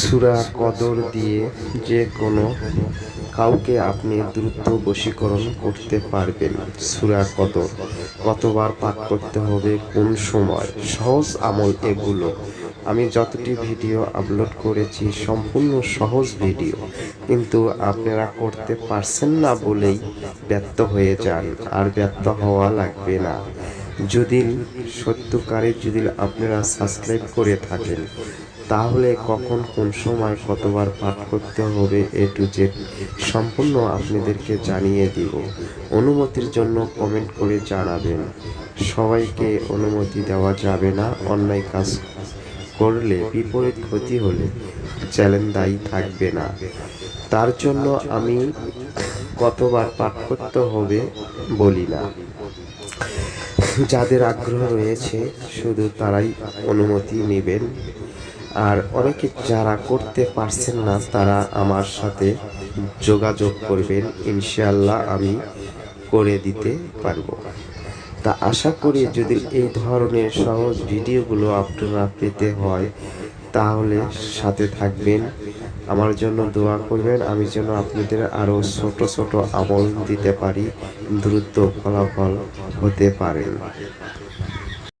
সুরা কদর দিয়ে যে কোনো কাউকে আপনি দ্রুত বশীকরণ করতে পারবেন সুরা কদর। কতবার পাঠ করতে হবে, কোন সময়? সহজ আমল এগুলো। আমি যতটি ভিডিও আপলোড করেছি, সম্পূর্ণ সহজ ভিডিও। কিন্তু আপনারা করতে পারছেন না বলেই ব্যর্থ হয়ে যান, আর ব্যর্থ হওয়া লাগবে না। যদি সত্যকারে যদি আপনারা সাবস্ক্রাইব করে থাকেন তাহলে কখন কোন সময় কতবার পাঠ করতে হবে এ টু জেড সম্পূর্ণ আপনাদেরকে জানিয়ে দিব। অনুমতির জন্য কমেন্ট করে জানাবেন। সবাইকে অনুমতি দেওয়া যাবে না। অন্যায় কাজ করলে বিপরীত ক্ষতি হলে চ্যালেঞ্জ দায়ী থাকবে না। তার জন্য আমি কতবার পাঠ করতে হবে বলি না। যাদের আগ্রহ রয়েছে, শুধু তারাই অনুমতি নেবেন। আর অনেকে যারা করতে পারছেন না, তারা আমার সাথে যোগাযোগ করবেন। ইনশাল্লাহ আমি করে দিতে পারব। তা আশা করি যদি এই ধরনের সহজ ভিডিওগুলো আপনারা পেতে হয়, তাহলে সাথে থাকবেন। আমার জন্য দোয়া করবেন। আমি যেন আপনাদের আরও ছোট ছোট আমল দিতে পারি, দ্রুত ফলাফল হতে পারেন